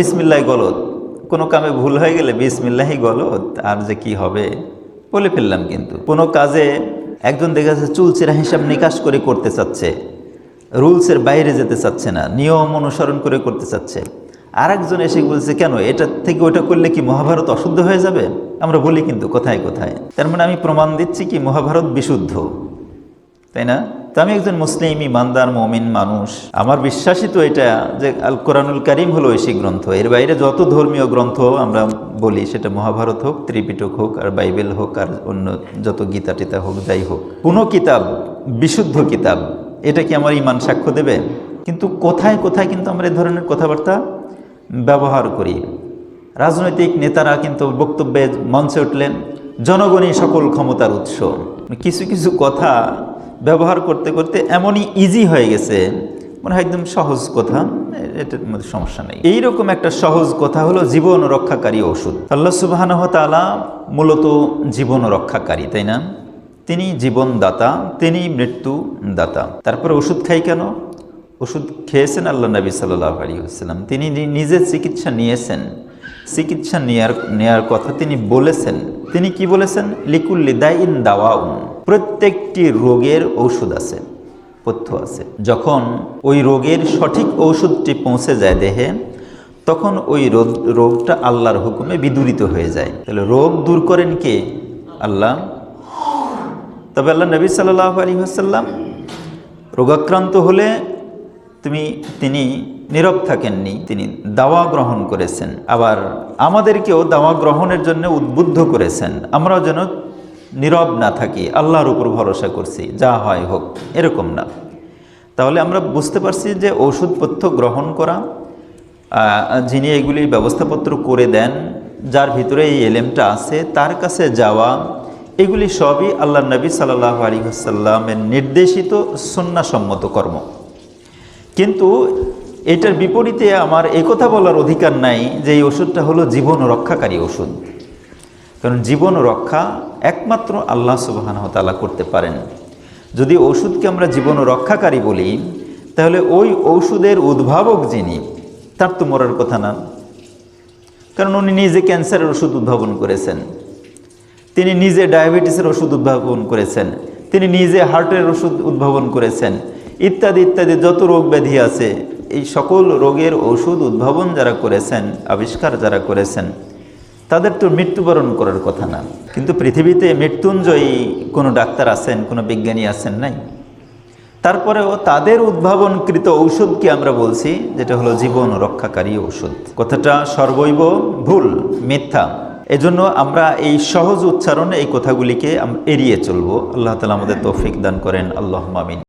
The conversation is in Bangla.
বিসমিল্লাহ গলত কোনো কামে ভুল হয়ে গেলে বিসমিল্লাহি গলত আর যে কি হবে? বলে ফেললাম কিন্তু। কোনো কাজে একজন দেখা যাচ্ছে চুলচেরা হিসাব নিকাশ করে করতে চাচ্ছে, রুলসের বাইরে যেতে চাচ্ছে না, নিয়ম অনুসরণ করে করতে চাচ্ছে। আর একজন এসে বলছে, কেন? এটা থেকে ওটা করলে কি মহাভারত অশুদ্ধ হয়ে যাবে? আমরা বলি কিন্তু, কোথায় কোথায়? তার মানে আমি প্রমাণ দিচ্ছি কি মহাভারত বিশুদ্ধ। তাই না? তো আমি একজন মুসলিম, ইমানদার, মমিন মানুষ। আমার বিশ্বাসই তো এটা যে আল কোরআনুল করিম হলো ঐশী গ্রন্থ। এর বাইরে যত ধর্মীয় গ্রন্থ আমরা বলি, সেটা মহাভারত হোক, ত্রিপিটক হোক, আর বাইবেল হোক, আর অন্য যত গীতা টিতা হোক, যাই হোক। কোনো কিতাব, বিশুদ্ধ কিতাব, এটা কি আমার ইমান সাক্ষ্য দেবে? কিন্তু কোথায় কোথায় কিন্তু আমরা এ ধরনের কথাবার্তা ব্যবহার করি? রাজনৈতিক নেতারা কিন্তু বক্তব্যে মঞ্চে উঠলেন, জনগণই সকল ক্ষমতার উৎস। কিছু কিছু কথা ব্যবহার করতে করতে এমনই ইজি হয়ে গেছে। মনে হয় একদম সহজ কথা, এটার মধ্যে সমস্যা নেই। এইরকম একটা সহজ কথা হলো জীবন রক্ষাকারী ওষুধ। আল্লাহ সুবাহানহ তালা মূলত জীবন রক্ষাকারী, তাই না? তিনি জীবনদাতা, তিনি মৃত্যু দাতা তারপরে ওষুধ খাই কেন? ওষুধ খেয়েছেন আল্লাহ নবী সাল্লাহ আলী আসসালাম তিনি নিজে চিকিৎসা নিয়েছেন। চিকিৎসা নেয়ার নেয়ার কথা তিনি বলেছেন। তিনি কি বলেছেন? লিকুল্লি দাইন দাওয়াউন। প্রত্যেকটি রোগের ঔষধ আছে, পথ্য আছে। যখন ওই রোগের সঠিক ঔষধটি পৌঁছে যায় দেহে, তখন ওই রোগ, রোগটা আল্লাহর হুকুমে বিদূরিত হয়ে যায়। তাহলে রোগ দূর করেন কে? আল্লাহ। তবে আল্লাহ নবী সাল্লাহ আলী আসাল্লাম রোগাক্রান্ত হলে তুমি, তিনি নীরব থাকেননি, তিনি দাওয়া গ্রহণ করেছেন। আবার আমাদেরকেও দাওয়া গ্রহণের জন্য উদ্বুদ্ধ করেছেন। আমরাও যেন নীরব না থাকি, আল্লাহর উপর ভরসা করছি, যা হয় হোক, এরকম না। তাহলে আমরা বুঝতে পারছি যে ওষুধপত্র গ্রহণ করা যিনি এগুলি ব্যবস্থাপত্র করে দেন, যার ভিতরে এই এলেমটা আছে, তার কাছে যাওয়া, এগুলি সবই আল্লাহ নবী সাল্লাহ আলী আসাল্লামের নির্দেশিত সন্ন্যাসম্মত কর্ম। কিন্তু এটার বিপরীতে আমার একথা বলার অধিকার নাই যে এই ওষুধটা হলো জীবন রক্ষাকারী ওষুধ। কারণ জীবন রক্ষা একমাত্র আল্লাহ সুবাহান তালা করতে পারেন। যদি ওষুধকে আমরা জীবন রক্ষাকারী বলি, তাহলে ওই ঔষধের উদ্ভাবক যিনি, তার তো মরার কথা না। কারণ উনি নিজে ক্যান্সারের ওষুধ উদ্ভাবন করেছেন। তিনি নিজে ডায়াবেটিসের ওষুধ উদ্ভাবন করেছেন। তিনি নিজে হার্টের ওষুধ উদ্ভাবন করেছেন। ইত্যাদি ইত্যাদি যত রোগ ব্যাধি আছে, এই সকল রোগের ওষুধ উদ্ভাবন যারা করেছেন, আবিষ্কার যারা করেছেন তাদের তো মৃত্যুবরণ করার কথা না। কিন্তু পৃথিবীতে মৃত্যুঞ্জয়ী কোনো ডাক্তার আছেন, কোনো বিজ্ঞানী আছেন নাই। তারপরেও তাদের উদ্ভাবনকৃত ঔষধকে আমরা বলছি? যেটা হলো জীবন রক্ষাকারী ঔষধ। কথাটা সর্বৈব ভুল, মিথ্যা। এজন্য আমরা এই সহজ উচ্চারণে এই কথাগুলিকে এড়িয়ে চলবো। আল্লাহ তালা আমাদের তৌফিক দান করেন। আল্লাহ মামিন